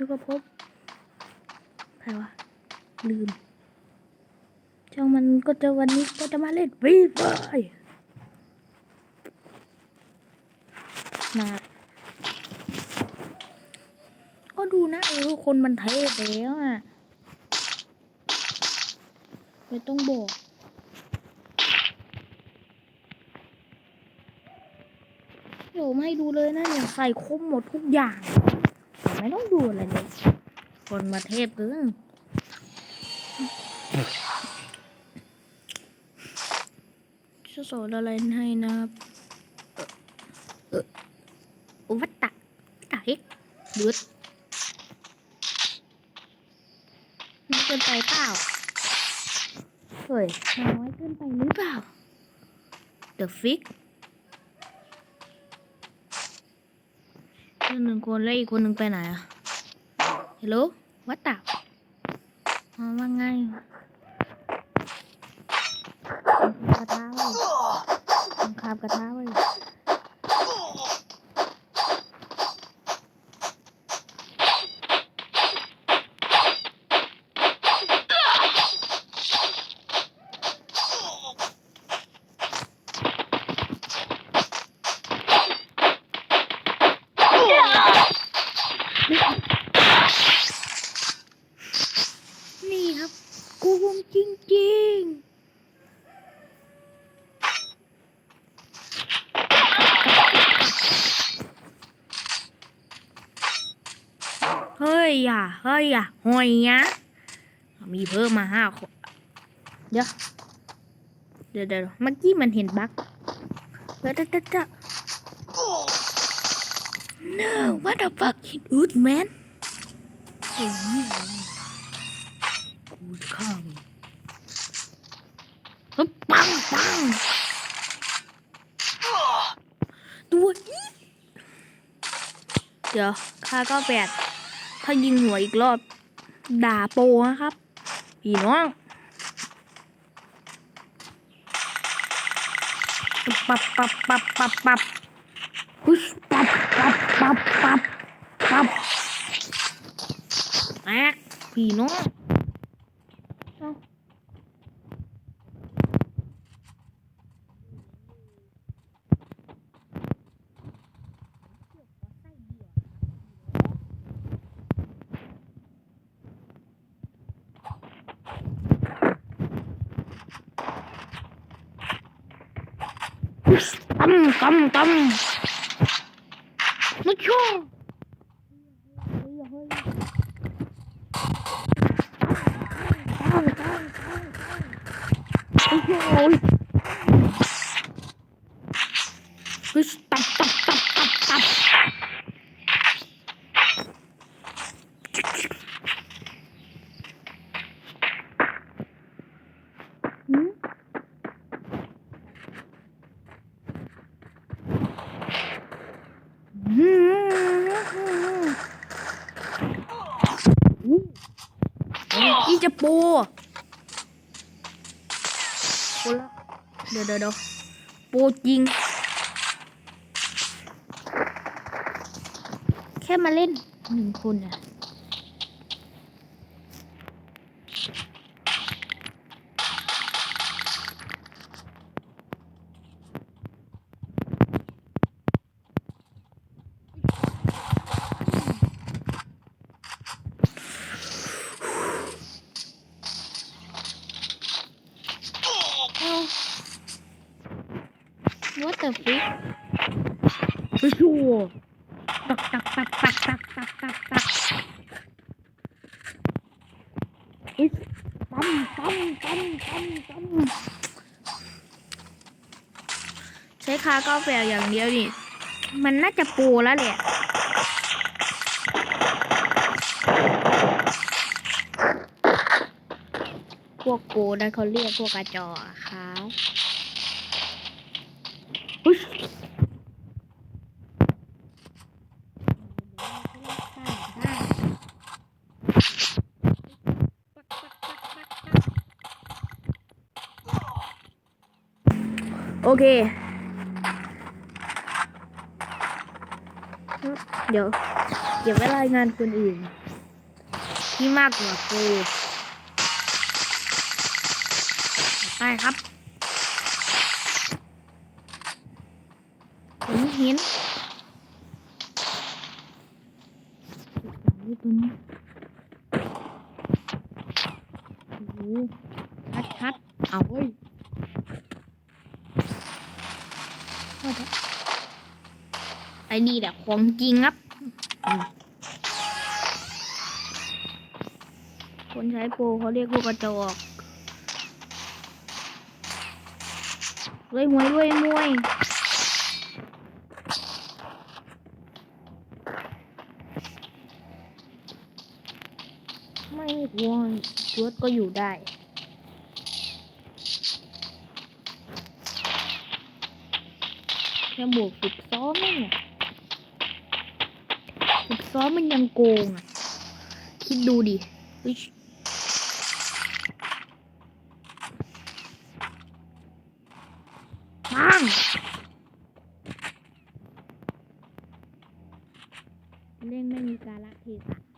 แล้วก็พบใครวะ ลืม ช่างมันก็จะวันนี้ก็จะมาเล่นฟรีไฟนะก็ดูนะเออคนมันเทพแล้วอะ ไม่ต้องบอกเดี๋ยวไม่ดูเลยนะเนี่ยใส่ครบหมดทุกอย่าง ไม่ต้องดูอะไรเลย คนมาเทพเกินจะสอนอะไรให้นะครับเออเอวัตตะตะเฮ็กเดือดมันเกินไปเปล่า เฮ้ยน้อยเกินไปหรือเปล่า The Fix หนึ่งคนแล้วอีกคนหนึ่งไปไหนอะฮัลโหลวัดตับอ๋อว่าไงกระทะเว้ยบังคับกระทะเว้ยนี่ครับ กูวงจริงๆเฮ้ยอะเฮ้ยอะหอยยะมีเพิ่มมาห้าคนเดี๋ยวเดี๋ยวเดี๋ยวเมื่อกี้มันเห็นบั๊กเดี๋ยวเดี๋ยวเดี๋ยว No what the fuck it would man ข้างปังปังตัวอีดเดี๋ยวค่าก็แปดถ้ายิงหัวอีกรอบ ด่าโปนะครับพี่น้องปับปับปับปับปับปุ๊ชปับปับปับปับปับแตกพี่น้อง 咚！咚咚咚！那枪！ อีจะโปโปละเดี๋ยวเดี๋ยวเดี๋ยวโปจริง แค่มาเล่นหนึ่งคนอะเอ้า What the fuck ไปชัวตักตักตักตักตักตักตักตักอิสตั้มตั้มตั้มตั้มตั้มใช้คาเก้าแปดอย่างเดียวนี่ มันน่าจะปูแล้วแหละพวกกูนั่นเขาเรียกพวกกระจอกอะครับ เค เดี๋ยว เก็บไว้รายงานคนอื่น ที่มากกว่ากูไปครับผมเห็นตัวนี้โอ้โหชัดชัดๆเอาเว้ยว่าแต่ ไอ้นี่แหละของจริงครับ คนใช้โปรเขาเรียกลูกกระจอกเว้ยมวยเว้ยมวยไม่วอยชุดก็อยู่ได้ แค่บวกฝึกซ้อมนั่นเนี่ยฝึกซ้อมมันยังโกงอะ คิดดูดิอุ๊ยปังเล่นไม่มีการละเทศะ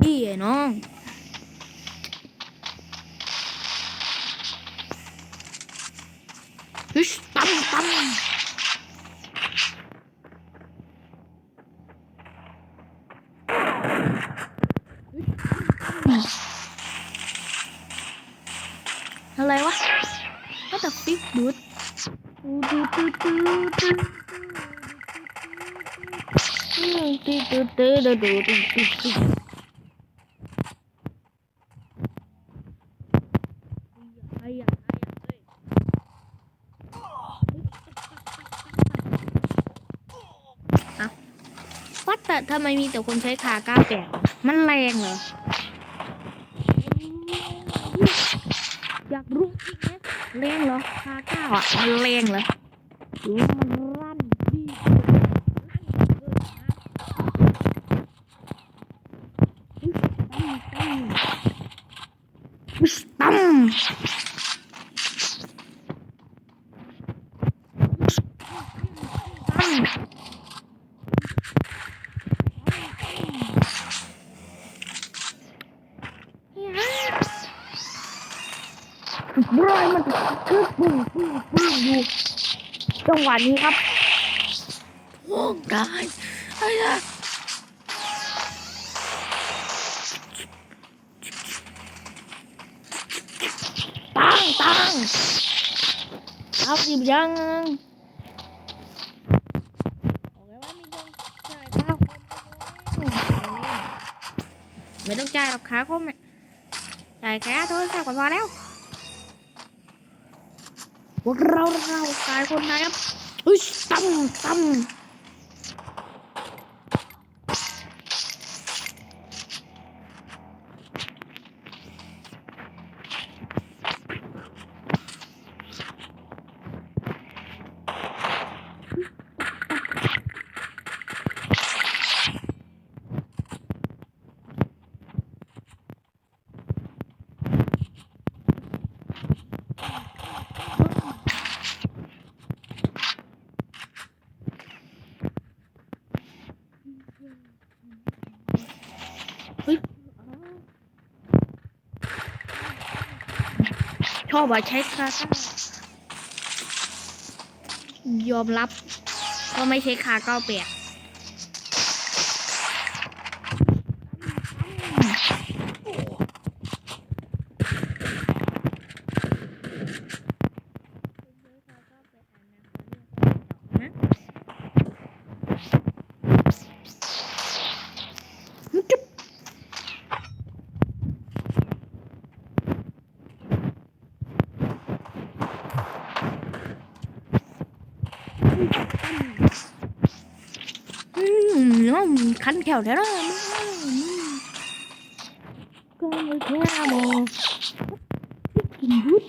Y, ¿no? ก็แต่ฟิกดูดดูดูดูดูดูดูดูดูดูดูดูดูไอ้ยะไอ้ยะเอ้ยเอาวัดแต่ทำไมมีแต่คนใช้ขาก้าแปดมันแรงเหรออยากรู้จริงนะ แรงเหรอขาเก้าอะมันแรงเหรอหรือว่ามันรั่นดีลั่นเกินนะอุ๊ยตั้มตั้มอุ๊ยตั้ม บรอยมันคือปึ้งปึ้งปึ้งอยู่ จังหวะนี้ครับโอ้ได้ไอ้ยะตังตังเอาสิบยังโอเคว่าไม่ต้องจ่ายค่าคอมไม่ต้องจ่ายหรอกค่าคอมเนี่ยจ่ายแค่โทรศัพท์ก็พอแล้วพวก เราเราสายคนไหนครับอุ้ยตั้มตั้ม ชอบอกใช้คาก้ายอมรับ ก็ไม่ใช้คาเก้าแปดจุ๊บ อืม น้องคันแถวแถวนั้นก็ไม่แค่โมกินยุด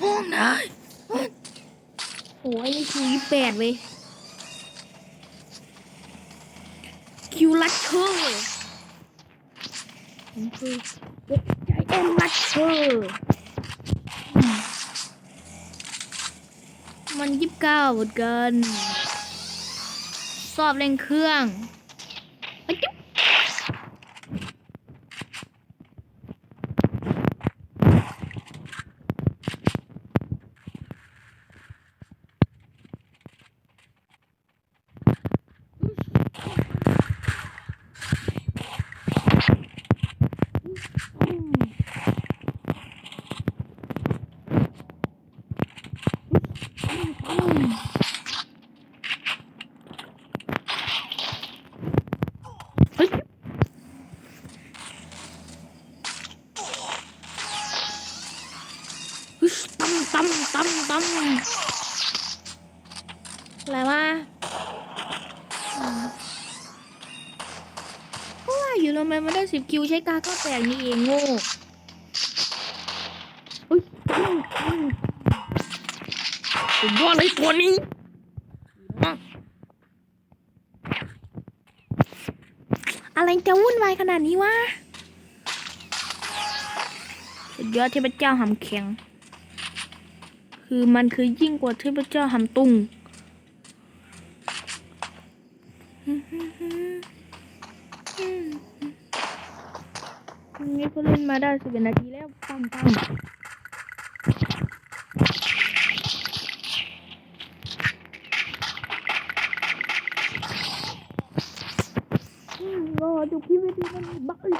ห้องได้โอ้ยคิวยี่แปดเว้ยคิวลัดเชอร์ผมคือเด็กใจเอ็มลัดเชอร์อืมมันยี่สิบเก้าเหมือนกัน สอบเร่งเครื่องอะจิ๊บเฮ้ยฮึช ตั้มตั้มตั้มตั้มอะไรวะก็ว่าอยู่ทำไมมันได้สิบคิวใช้กาก็แตกนี่เองโง่เฮ้ย ตั้มตั้มผมว่าอะไรตัวนี้อะอะไรจะวุ่นวายขนาดนี้วะสุดยอดเทพเจ้าหำแข็ง คือมันคือยิ่งกว่าเทพเจ้าหำตุงนี่ก็เล่นมาได้สิบนาทีแล้วปั้มปั้ม อืมร